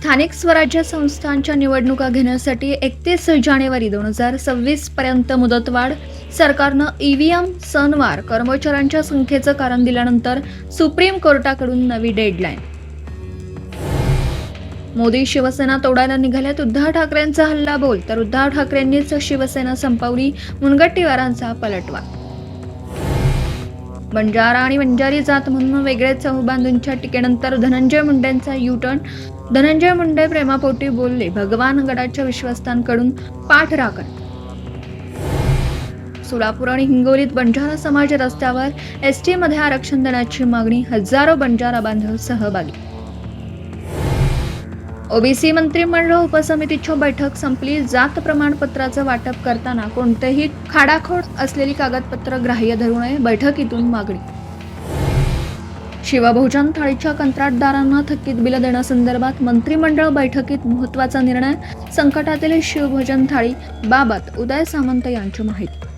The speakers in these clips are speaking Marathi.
स्थानिक स्वराज्य संस्थांच्या निवडणुका घेण्यासाठी एकतीस जानेवारी दोन हजार सव्वीस पर्यंत मुदतवाढ. सरकारनं ईव्हीएम सणवार कर्मचाऱ्यांच्या संख्येचं कारण दिल्यानंतर सुप्रीम कोर्टाकडून नवी डेडलाईन. मोदी शिवसेना तोडायला निघाल्यात. उद्धव ठाकरेंचा हल्ला बोल तर उद्धव ठाकरेंनीच शिवसेना संपवली. मुनगट्टीवारांचा पलटवार बंजारा आणि बंजारी जात म्हणून वेगळे चौबांधूंच्या टीकेनंतर धनंजय मुंडेंचा यू टर्न धनंजय मुंडे प्रेमापोटी बोलले भगवान गडाच्या विश्वस्तांकडून पाठराखण सोलापूर आणि हिंगोलीत बंजारा समाज रस्त्यावर एस टी मध्ये आरक्षण देण्याची मागणी हजारो बंजारा बांधव सहभागी ओबीसी मंत्रिमंडळ उपसमितीची बैठक संपली. जात प्रमाणपत्राचं वाटप करताना कोणतेही खाडाखोड असलेली कागदपत्र ग्राह्य धरू नये बैठकीतून मागणी. शिवभोजन थाळीच्या कंत्राटदारांना थकीत बिलं देण्यासंदर्भात मंत्रिमंडळ बैठकीत महत्त्वाचा निर्णय. संकटातील शिवभोजन थाळी बाबत उदय सामंत यांची माहिती.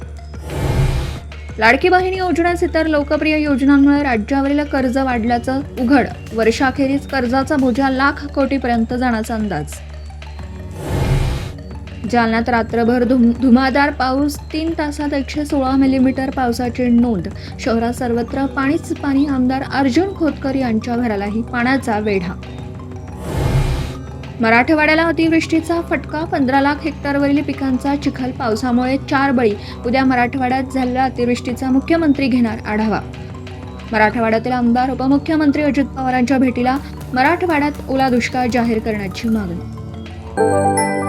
लाडकी बहीण योजनेस इतर लोकप्रिय योजनांमुळे राज्यावरील कर्ज वाढल्याचं उघड. वर्षाखेरीज कर्जाचा बोजा लाख कोटीपर्यंत जाण्याचा अंदाज. जालन्यात रात्रभर धुम धुमादार पाऊस तीन तासात एकशे सोळा मिलीमीटर पावसाची नोंद. शहरात सर्वत्र पाणीच पाणी आमदार अर्जुन खोतकर यांच्या घरालाही पाण्याचा वेढा मराठवाड्याला अतिवृष्टीचा फटका. पंधरा लाख हेक्टरवरील पिकांचा चिखल. पावसामुळे चार बळी. उद्या मराठवाड्यात झालेल्या अतिवृष्टीचा मुख्यमंत्री घेणार आढावा. मराठवाड्यातील आमदार उपमुख्यमंत्री अजित पवारांच्या भेटीला मराठवाड्यात ओला दुष्काळ जाहीर करण्याची मागणी.